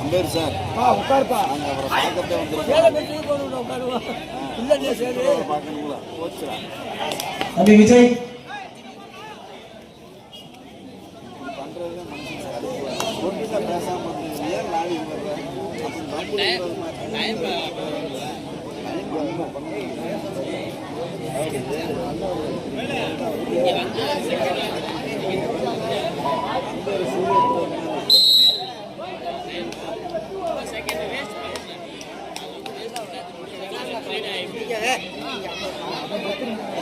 Ampere sir. உட்காருப்பா. அவரை பார்க்கத்தே வந்திருக்கோம் உட்காருவா இல்லை சரி பார்க்கணுங்களா போச்சுடா. தம்பி விஜய். 哎好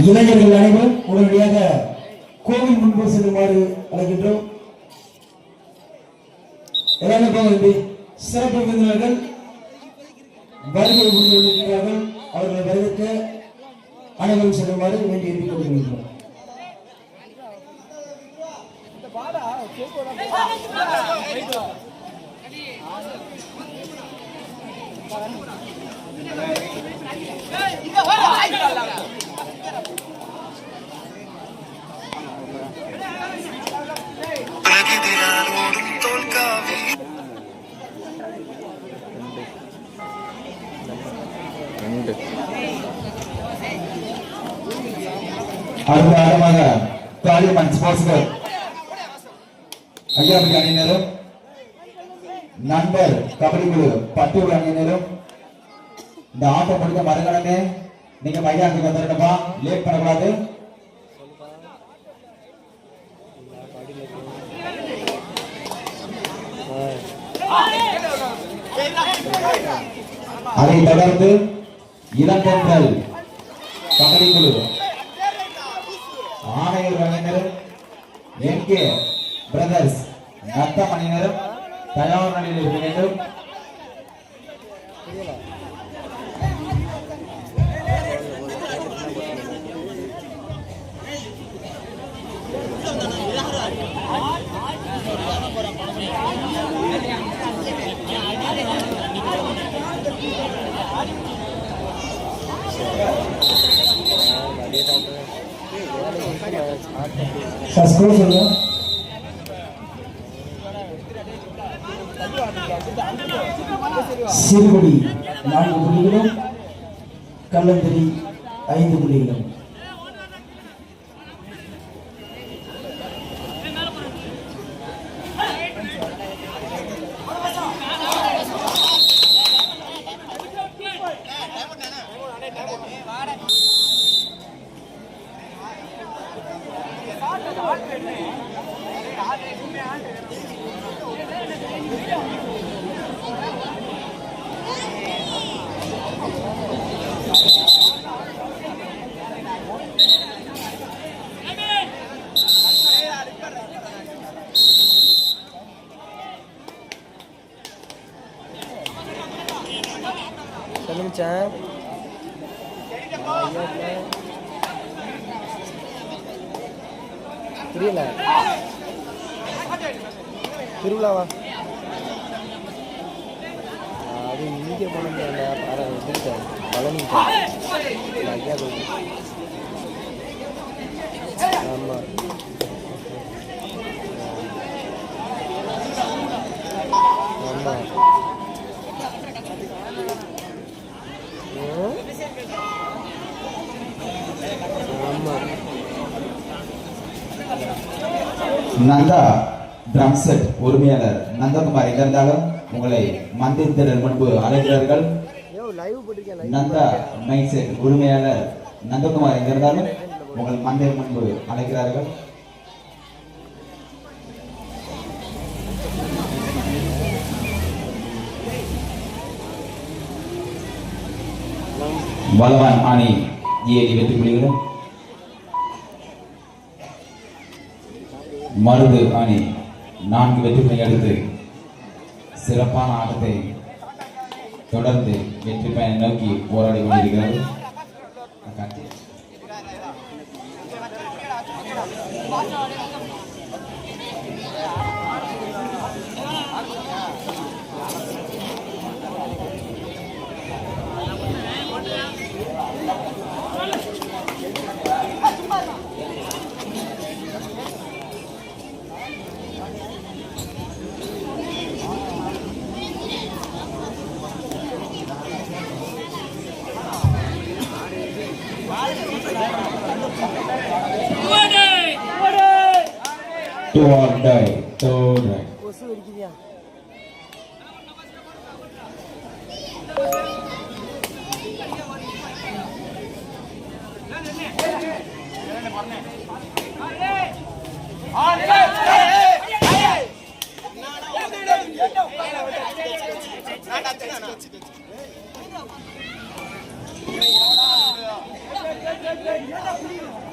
இளைஞர்கள் அனைவரும் உடனடியாக கோவில் முன்பு செல்லுமாறு அழைக்கின்றோம். சிறப்பு விருந்தினர்கள் வருகை புரிந்திருக்கிறார்கள் அவர்களை வரவேற்க அனைவரும் செல்லுமாறு வேண்டி எழுப்பிக் கொள்கின்றோம் பிரகிதிலானோடும் தோல்காவி அடுத்த ஆட்டமாக பார்லிமெண்ட் ஸ்போர்ட்ஸ் கிளப் ஐயாபுரி அணியினரும். நண்பர் கபடி குழு பட்டூர் அணியினரும் இந்த ஆட்டம் முடிந்த மறுகணமே நீங்க மைதானத்துக்கு வந்துருக்கப்பா லேட் பண்ணக்கூடாது. அதைத் தொடர்ந்து இளம்பெண்கள் கபடி குழு ஆணையர் அணியினரும் என்கே பிரதர்ஸ் நத்தம் அணியினரும் தயார் நிலையில் இருக்க வேண்டும் சஸ்கோ சொல்லுங்க சிறுகுடி நான்கு புள்ளிகளும் கள்ளந்திரி ஐந்து புள்ளிகளும். சொல்லுங்க புரியல. திருவிழாவா? அது இங்கே போன முடியல பழனி ஐயா ஆமாம் நந்தா ட்ரம் செட் உரிமையாளர் நந்தகுமார் எங்க இருந்தாலும் உங்களை மந்திரத்தினர் முன்பு அழைக்கிறார்கள். நந்தா மைக் செட் உரிமையாளர் நந்தகுமார் எங்க இருந்தாலும் உங்கள் மந்திர முன்பு அழைக்கிறார்கள். பலவான் ஆணி ஏழு வெற்றி புலிகளும் மருது அணி நான்கு வெற்றி அடுத்து சிறப்பான ஆட்டத்தை தொடர்ந்து வெற்றி பயனை நோக்கி போராடி கொண்டிருக்கிறது.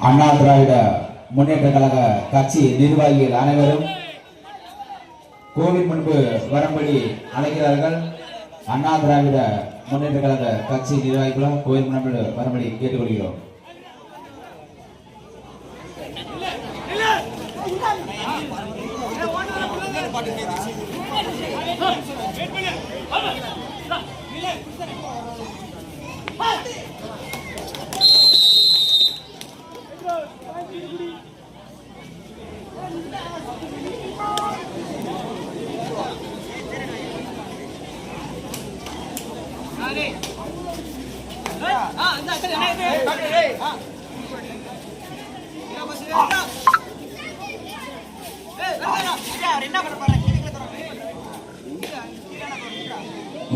அண்ணா திராவிட முன்னேற்ற கழக கட்சி நிர்வாகிகள் அனைவரும் கோவில் முன்பு வரும்படி அழைக்கிறார்கள். அண்ணா திராவிட முன்னேற்ற கழக கட்சி நிர்வாகிகளும் கோவில் முன்பு வரும்படி கேட்டுக்கொள்கிறோம்.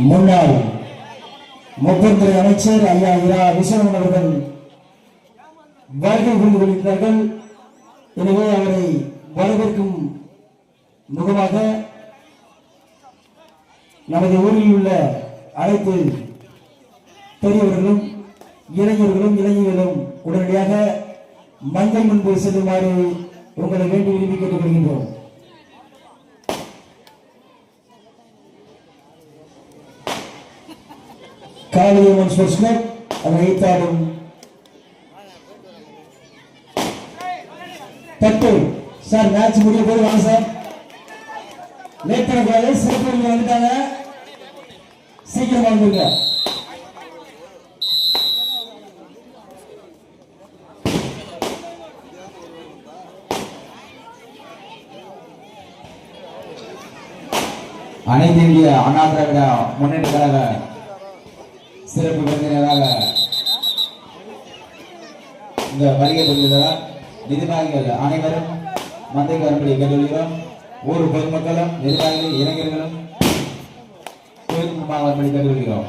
முன்னாள் முப்பத்துறை அமைச்சர் ஐயா இரா விஸ்வநாதன் அவர்கள் வருகை புரிந்து கொண்டிருக்கிறார்கள் எனவே அவரை வரவேற்கும் முகமாக நமது ஊரில் உள்ள அனைத்து பெரியவர்களும் இளைஞர்களும் இளைஞர்களும் உடனடியாக மஞ்சள் முன்பு செல்லுமாறு உங்களை வேண்டி விரும்பி கேட்டுக்கொள்கின்றோம். காளியம்மன் ஸ்போர்ட்ஸ் கிளப் வைத்தாடும் பட்டு சார் மேட்ச் முடிய போது வாங்க சார். லேட் பண்ணக்கூடாது சிறப்பு வந்துட்டாங்க. சீக்கிரம் வந்துருங்க. அனைத்து இந்திய அண்ணா திராவிட முன்னேற்ற கழக சிறப்பு விருந்தினராக இந்த வருகை புரிந்துள்ளதால் நிர்வாகிகள் அனைவரும் மந்தைக்கு வரும்படி கேட்டுக்கொள்கிறோம். ஊர் பொதுமக்களும் நிர்வாகிகள் இளைஞர்களும் கோயில் முன்பாக வரும்படி கேட்டுக்கொள்கிறோம்.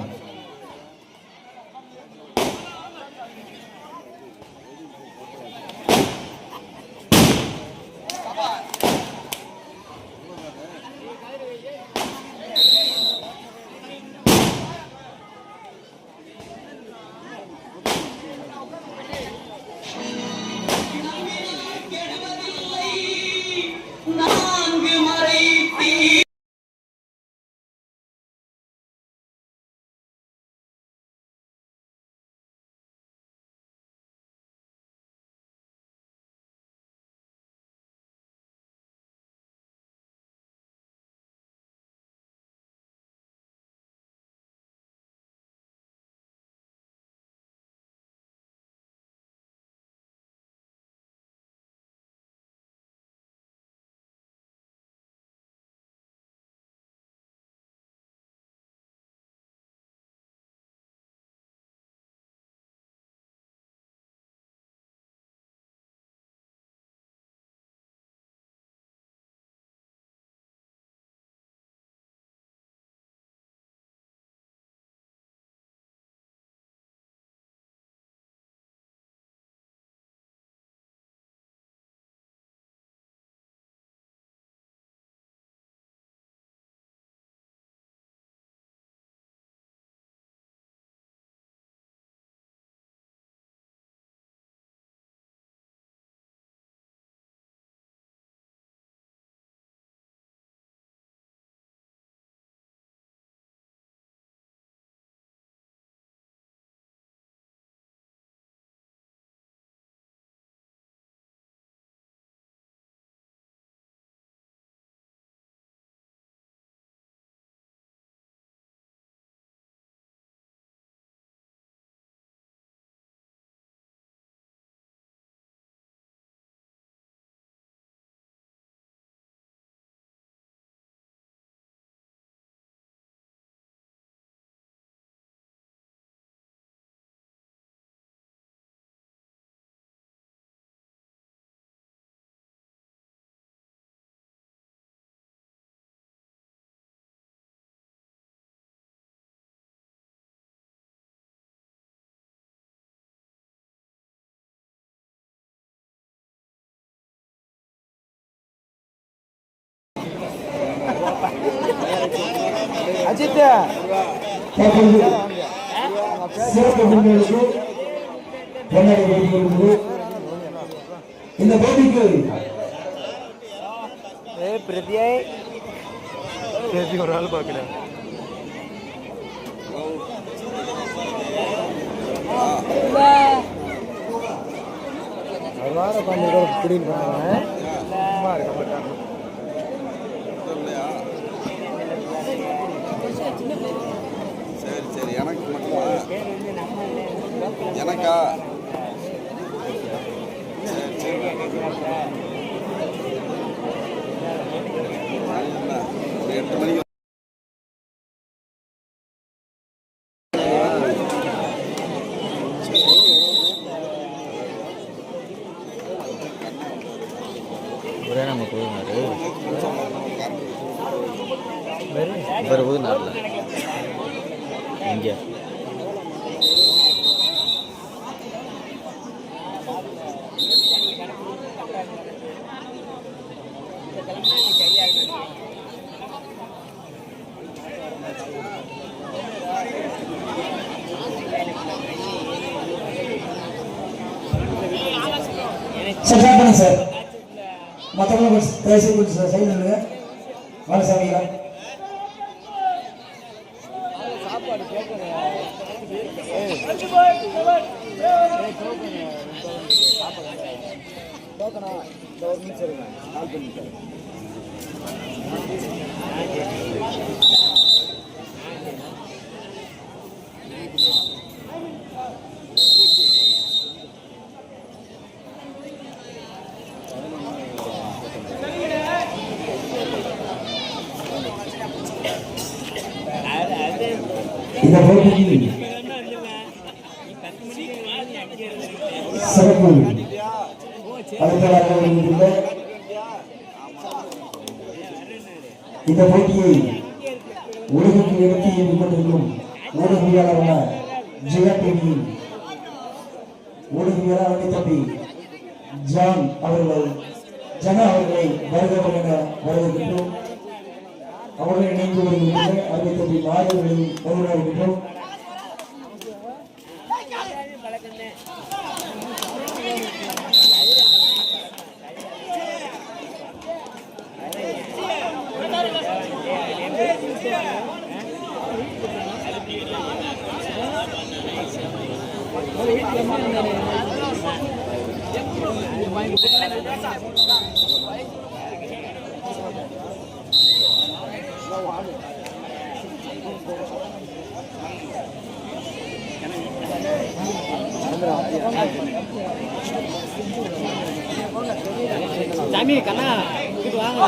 அஜித் சிறப்பு விருந்தினருக்கு கொள்கிறது இந்த போட்டிக்கு பிரதியை. பிரதி ஒரு ஆள் பார்க்குறேன். அவ்வாறு பண்ணி இப்படின்னு பண்ணுவாங்க சும்மா இருக்க மாட்டாங்க. சரி சரி. எனக்கு மட்டுமா? எனக்கா? சரி சரி. ஒரு எட்டு மணிக்கு ஒரே நம்ம போதுனாரு இவர் போதுனார்ல இங்கே சார் ஸ்டார்ட் பண்ணுங்க சார் மற்றவங்க கொஞ்சம் தயவுசெய்து கொஞ்சம் சார் சைடு நில்லுங்க வாங்க சாமிங்களா அழைப்பாளராக இந்த போட்டியை உலகிற்கு எடுத்து கொண்டிருக்கும் ஊடகவியலாளரான ஜெயா டிவியின் ஊடகவியலாளர் தம்பி ஜான் அவர்கள் ஜனா அவர்களை வருகிறவர் என வரவேற்கின்றோம். அவர்கள் இணைந்து வருகின்றனர். அருமை தம்பி மாணவர்களை வருகிறார்கள் சாமி கண்ணா இது வாங்க.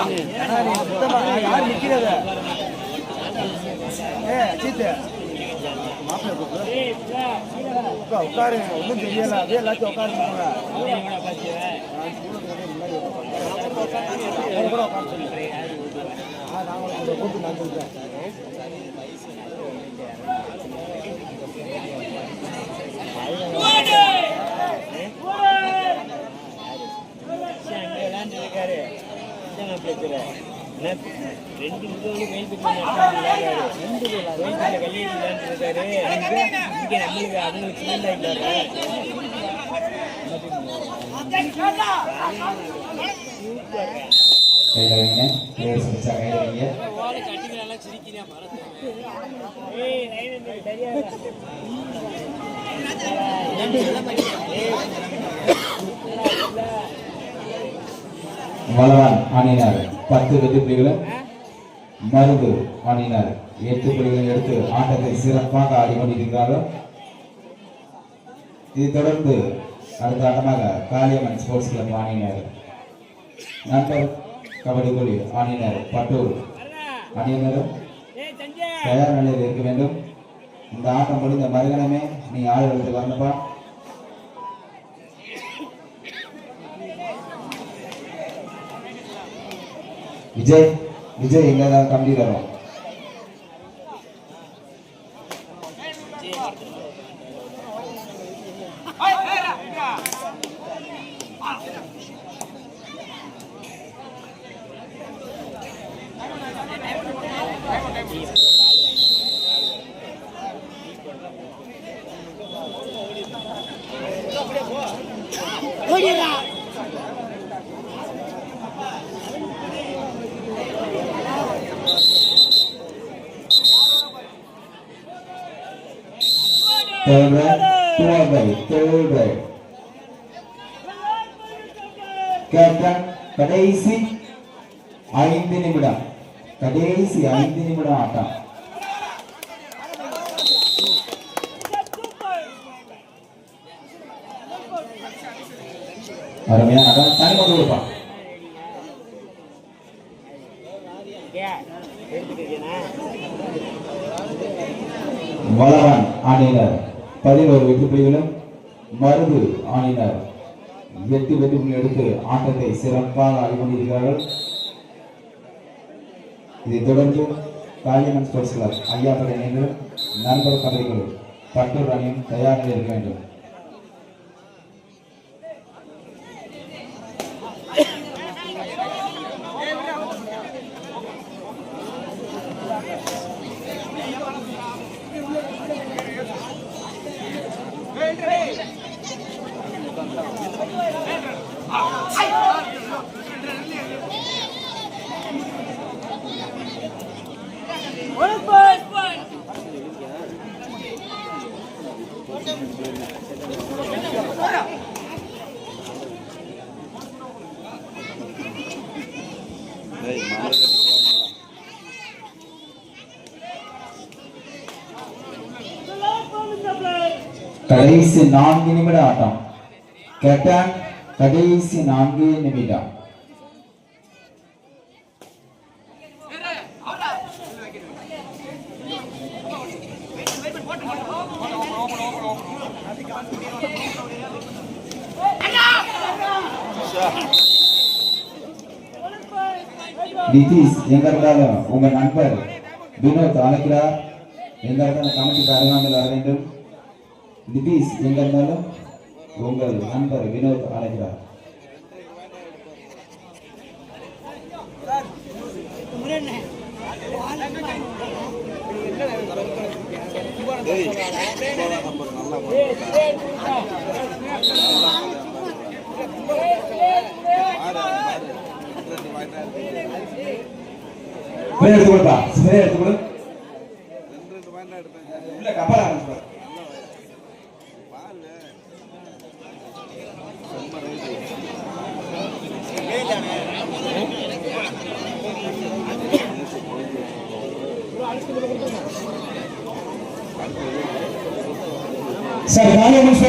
யார் நிக்கிறத? ஏ சீத்து. மாப்பிள்ள கூப்பிடு ஒன்றும் தெரியல அப்படியே எல்லாத்தையும் உட்காருங்க. கூட உட்கார நான் ரெண்டு ரெண்டு கோயிலுக்கு கல்யாணம் இருக்காரு நம்மளுக்கு வளவான் பத்து வெற்றி புலிகளும் மருந்து அணியினர். எட்டு புள்ளிகளை எடுத்து ஆட்டத்தை சிறப்பாக ஆடிக்கொண்டிருக்கிறார்கள் இதைத் தொடர்ந்து அடுத்த ஆட்டமாக காளியம்மன் ஸ்போர்ட்ஸ் கிளப் ஆணையினர் நண்பர் கபடி குழு ஆணையினர் பட்டூர் அணியினரும் தயார் நிலையில் இருக்க வேண்டும். இந்த ஆட்டம் முடிந்த மறுகணமே நீ ஆளுநருக்கு வரணுப்பா விஜய் விஜய் எங்க தான் கம்பி வரும் ஓடிடுறா கேப்டன் கடைசி ஐந்து நிமிடம். கடைசி ஐந்து நிமிடம் ஆட்டம். அருமையான ஆட்டம் தனி கொண்டு கொடுப்பான் வளவன் ஆணையினர் பதினோரு வெற்றி புள்ளிகளும் மருது ஆணையினர். எட்டு வெற்றி புள்ளி எடுத்து ஆட்டத்தை சிறப்பாக ஆடி கொண்டிருக்கிறார்கள் இதைத் தொடர்ந்து காளியம்மன் ஸ்போர்ட்ஸ் கிளப் ஐயாப்படை அணியினரும் நண்பர் கபடிகள் பட்டூர் அணியும் தயார் நிலையில் இருக்க வேண்டும். கடைசி நான்கு நிமிட ஆட்டம் கேப்டன் கடைசி நான்கு நிமிடம் நிதிஷ் எங்க இருந்தாலும் உங்க நண்பர் வினோத் அழைக்கிறார் எங்க இருந்தாலும் கமிட்டிக்கு அருகாமையில் வர வேண்டும் நிதிஷ் எங்க இருந்தாலும் உங்கள் நண்பர் வினோத் அழைக்கிறார் நல்லா ஸ்ப்ரே எடுத்து கொடுப்பா ஸ்ப்ரே எடுத்து கொடு சார். கப்பல் ஆரம்பிச்சு பாரு. செம்ம ரைட்டு. சார் காளியம்மன்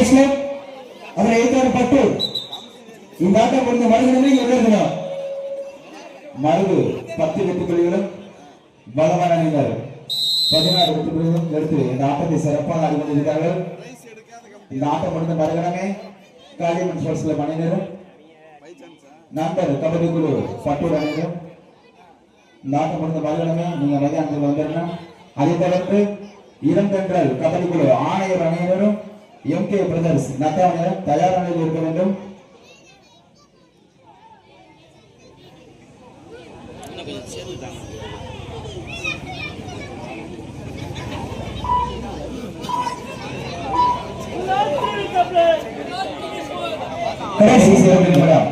மரபு பத்து வெற்றி புள்ளிகளும் பலவான் அணியினர் பதினாறு வெற்றி புள்ளிகளும் எடுத்து இந்த ஆட்டத்தை சிறப்பாக ஆடி கொண்டிருக்கிறார்கள் இந்த ஆட்டம் முடிந்த மறுகணமே காளியம்மன் ஸ்போர்ட்ஸ்ல கிளப் நண்பர் கபடி குழு பட்டூர் அணியினரும். இந்த ஆட்டம் முடிந்த மறுகணமே நீங்க மைதானத்தில் வந்துடணும் அதைத் தொடர்ந்து இளந்தென்றல் கபடி குழு ஆணையர் அணியினரும் எம் கே பிரதர்ஸ் நத்தாவணியரும் தயார் நிலையில் இருக்க வேண்டும். கடைசி இரண்டு நிமிடம்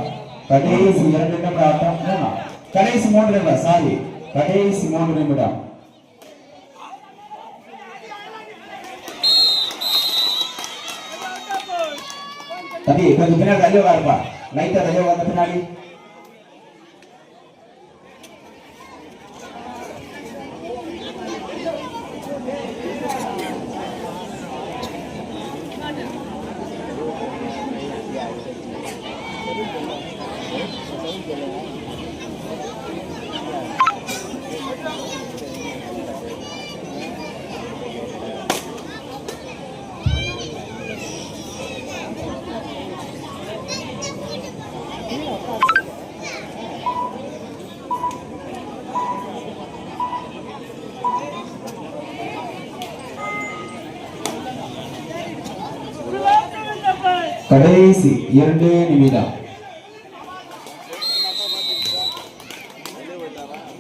கடைசி இரண்டு நிமிடம் ஆட்டம் கடைசி மூன்று நிமிடம் சாரி கடைசி மூன்று நிமிடம் தம்பி கொஞ்சம் பின்னாடி தள்ளி உட்காருப்பா லைட்டா தள்ளி உட்கார்ந்த பின்னாடி கடைசி இரண்டு நிமிடம்.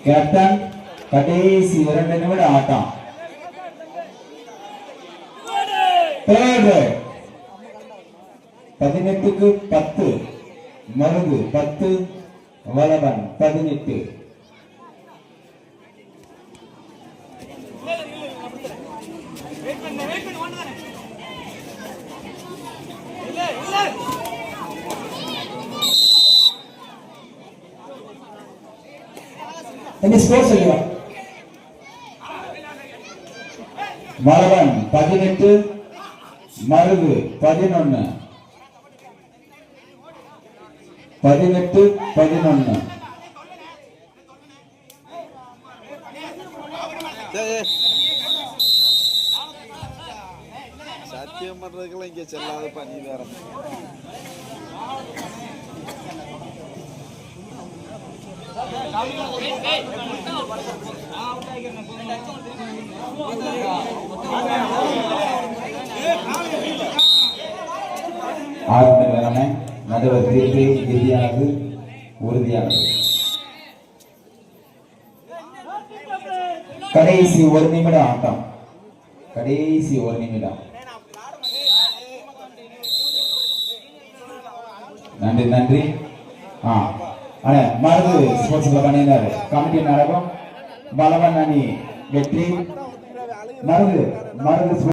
கேப்டன் கடைசி இரண்டு நிமிடம் ஆட்டம் Third right. பதினெட்டுக்கு பத்து மருது பத்து வளவன் பதினெட்டு ஸ்கோர் சொல்லுவா பதினெட்டு மருது பதினொன்னு. பதினெட்டு பதினொன்னு. சத்தியம் பண்றதுக்கெல்லாம் இங்க செல்லாத நீ வேற. ஆரம்ப நிலைமை நடுவர் தீர்ப்பு இறுதியானது உறுதியானது. கடைசி ஒரு நிமிடம் ஆட்டம். கடைசி ஒரு நிமிடம். நன்றி நன்றி. ஆ. மருது ஸ்போர்ட்ஸ் கிளப் கமிட்டி நடக்கும். பலவன் அணி வெற்றி. மருது மருது